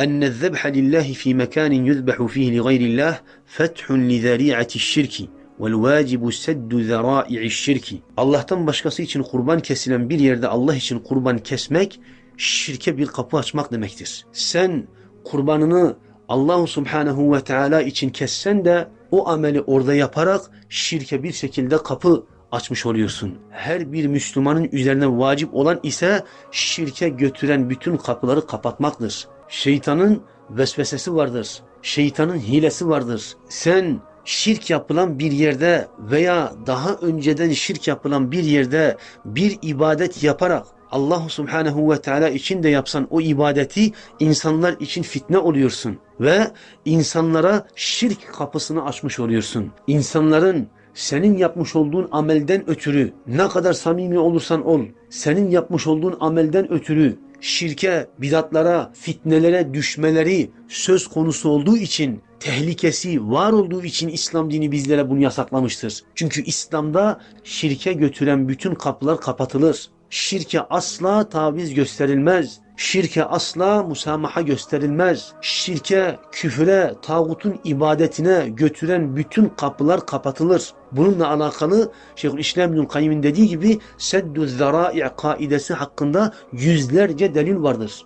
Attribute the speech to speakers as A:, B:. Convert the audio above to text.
A: أن الذبح لله في مكان يذبح فيه لغير الله فتح لذريعة الشرك والواجب سد ذرائع الشرك Allah'tan başkası için kurban kesilen bir yerde Allah için kurban kesmek şirke bir kapı açmak demektir. Sen kurbanını Allahu Subhanahu ve Teala için kessen de o ameli orada yaparak şirke bir şekilde kapı açmış oluyorsun. Her bir Müslümanın üzerine vacip olan ise şirke götüren bütün kapıları kapatmaktır. Şeytanın vesvesesi vardır. Şeytanın hilesi vardır. Sen şirk yapılan bir yerde veya daha önceden şirk yapılan bir yerde bir ibadet yaparak Allah Subhanahu ve Teala için de yapsan o ibadeti insanlar için fitne oluyorsun ve insanlara şirk kapısını açmış oluyorsun. İnsanların senin yapmış olduğun amelden ötürü ne kadar samimi olursan ol, senin yapmış olduğun amelden ötürü şirke, bidatlara, fitnelere düşmeleri söz konusu olduğu için tehlikesi var olduğu için İslam dini bizlere bunu yasaklamıştır. Çünkü İslam'da şirke götüren bütün kapılar kapatılır. Şirke asla taviz gösterilmez. Şirke asla musamaha gösterilmez. Şirke, küfüre, tağutun ibadetine götüren bütün kapılar kapatılır. Bununla alakalı Şeyhülislam İbnül Kayyim'in dediği gibi seddü zara'i kaidesi hakkında yüzlerce delil vardır.